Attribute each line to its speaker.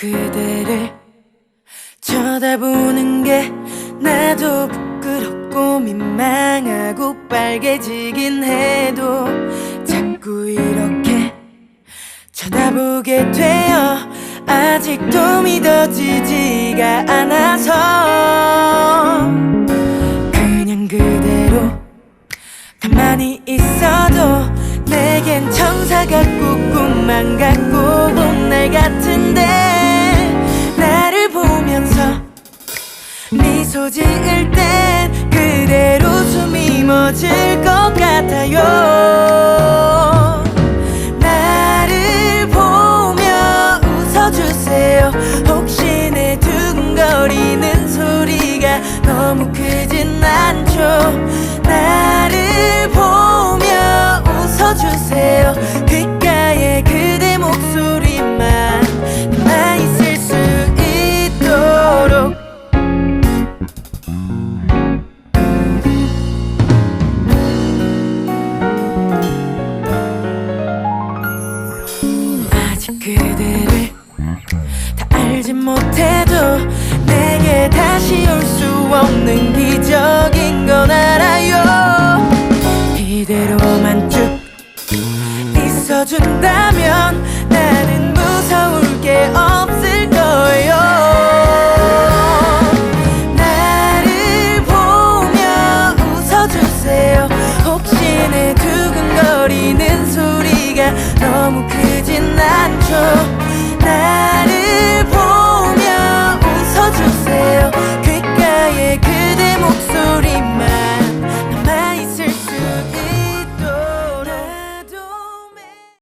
Speaker 1: 그대를 쳐다보는 게 나도 부끄럽고 민망하고 빨개지긴 해도 자꾸 이렇게 쳐다보게 되어 아직도 믿어지지가 않아서 그냥 그대로 가만히 있어 미소 지을 땐 그대로 숨이 멎을 것 같아요. 나를 보며 웃어주세요. 혹시 내 두근거리는 소리가 너무 크진 않죠 그대를 다 알지 못해도 내게 다시 올 수 없는 기적인 건 알아요. 이대로만 쭉 있어준다면